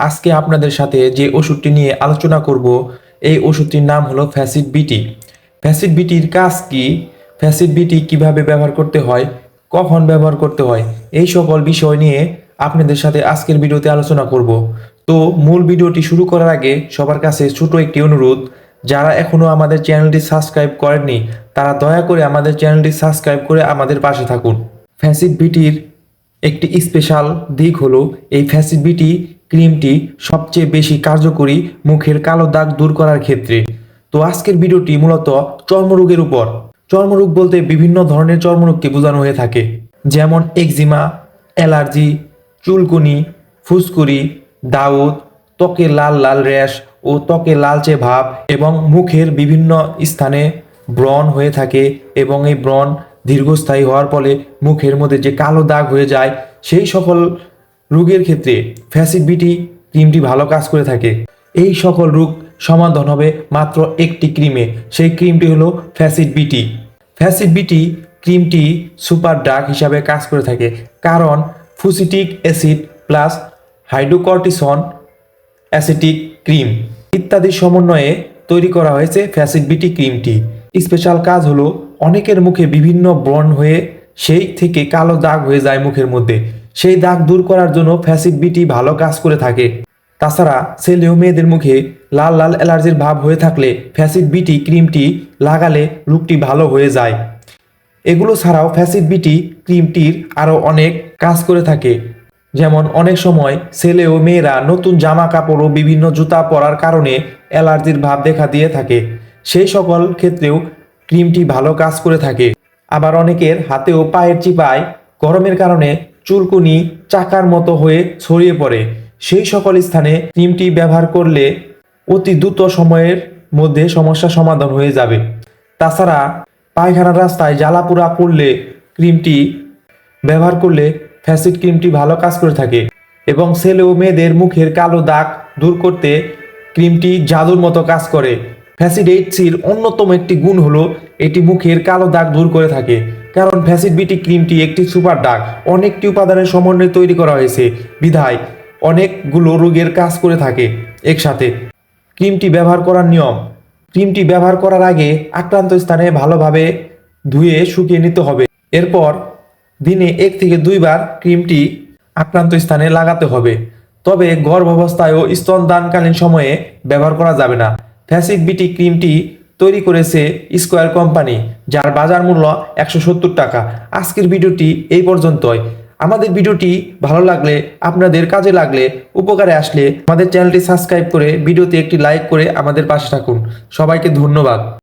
আজকে আপনাদের সাথে যে ওষুধটি নিয়ে আলোচনা করব, এই ওষুধটির নাম হলো ফ্যাসিড বিটি। ফ্যাসিড বিটির কাজ কি? ফ্যাসিড বিটি কীভাবে ব্যবহার করতে হয়? কখন ব্যবহার করতে হয়? এই সকল বিষয় নিয়ে আপনাদের সাথে আজকের ভিডিওতে আলোচনা করব। তো মূল ভিডিওটি শুরু করার আগে সবার কাছে ছোট একটি অনুরোধ, যারা এখনও আমাদের চ্যানেলটি সাবস্ক্রাইব করেননি, তারা দয়া করে আমাদের চ্যানেলটি সাবস্ক্রাইব করে আমাদের পাশে থাকুন। ফ্যাসিড বিটির একটি স্পেশাল দিক হলো, এই ফ্যাসিড বিটি ক্রিমটি সবচেয়ে বেশি কার্যকরী মুখের কালো দাগ দূর করার ক্ষেত্রে। তো আজকের ভিডিওটি মূলত চর্মরোগের উপর। চর্মরোগ বলতে বিভিন্ন ধরনের চর্মরোগকে বোঝানো হয়ে থাকে, যেমন একজিমা, অ্যালার্জি, চুলকুনি ফুসকুরি দাউদ, ত্বকে লাল লাল র্যাশ ও ত্বকে লালচে ভাব এবং মুখের বিভিন্ন স্থানে ব্রণ হয়ে থাকে এবং এই ব্রণ দীর্ঘস্থায়ী হওয়ার ফলে মুখের মধ্যে যে কালো দাগ হয়ে যায়, সেই সকল রোগের ক্ষেত্রে ফ্যাসিড বিটি ক্রিমটি ভালো কাজ করে থাকে। এই সকল রোগ সমাধান হবে মাত্র একটি ক্রিমে সেই ক্রিমটি হলো ফ্যাসিড বিটি ফ্যাসিড বিটি ক্রিমটি সুপার ড্রাগ হিসাবে কাজ করে থাকে। কারণ fusidic acid plus hydrocortisone acetic cream ইত্যাদি সমন্বয়ে তৈরি করা হয়েছে ফ্যাসিড বিটি ক্রিমটি স্পেশাল কাজ হলো অনেকের মুখে বিভিন্ন ব্রণ হয়ে সেই থেকে কালো দাগ হয়ে যায় মুখের মধ্যে। সেই দাগ দূর করার জন্য ফ্যাসিড বিটি ভালো কাজ করে থাকে। তাছাড়া ছেলে ও মেয়েদের মুখে লাল লাল অ্যালার্জির ভাব হয়ে থাকলে ফ্যাসিড বিটি ক্রিমটি লাগালে রোগটি ভালো হয়ে যায়। এগুলো ছাড়াও ফ্যাসিড বিটি ক্রিমটির আরও অনেক কাজ করে থাকে। যেমন অনেক সময় ছেলে ও মেয়েরা নতুন জামা কাপড় ও বিভিন্ন জুতা পরার কারণে অ্যালার্জির ভাব দেখা দিয়ে থাকে। সেই সকল ক্ষেত্রেও ক্রিমটি ভালো কাজ করে থাকে। আবার অনেকের হাতে ও পায়ের চিপায় গরমের কারণে চুলকুনি চাকার মতো হয়ে ছড়িয়ে পড়ে। সেই সকল স্থানে ক্রিমটি ব্যবহার করলে অতি দ্রুত সময়ের মধ্যে সমস্যা সমাধান হয়ে যাবে। তাছাড়া পায়খানার রাস্তায় জ্বালাপুরা করলে ক্রিমটি ব্যবহার করলে ফ্যাসিড ক্রিমটি ভালো কাজ করে থাকে এবং ছেলে ও মেয়েদের মুখের কালো দাগ দূর করতে ক্রিমটি জাদুর মতো কাজ করে। ফ্যাসিড এইটসির অন্যতম একটি গুণ হলো এটি মুখের কালো দাগ দূর করে থাকে। কারণ ফ্যাসিড বিটি ক্রিমটি একটি সুপার ডাক। অনেকটি উপাদানের সমন্বয়ে তৈরি করা হয়েছে। বিধায় অনেকগুলো রোগের কাজ করে থাকে একসাথে। ক্রিমটি ব্যবহার করার নিয়ম। ক্রিমটি ব্যবহার করার আগে আক্রান্ত স্থানে ভালোভাবে ধুয়ে শুকিয়ে নিতে হবে। এরপর দিনে এক থেকে দুইবার ক্রিমটি আক্রান্ত স্থানে লাগাতে হবে। তবে গর্ভাবস্থায় ও স্তনদানকালীন সময়ে ব্যবহার করা যাবে না। ফ্যাসিক বিটি ক্রিমটি তৈরি করেছে স্কোয়ার কোম্পানি যার বাজার মূল্য একশো সত্তর টাকা। আজকের ভিডিওটি এই পর্যন্তই। আমাদের ভিডিওটি ভালো লাগলে, আপনাদের কাজে লাগলে, উপকারে আসলে আমাদের চ্যানেলটি সাবস্ক্রাইব করে ভিডিওতে একটি লাইক করে আমাদের পাশে থাকুন। সবাইকে ধন্যবাদ।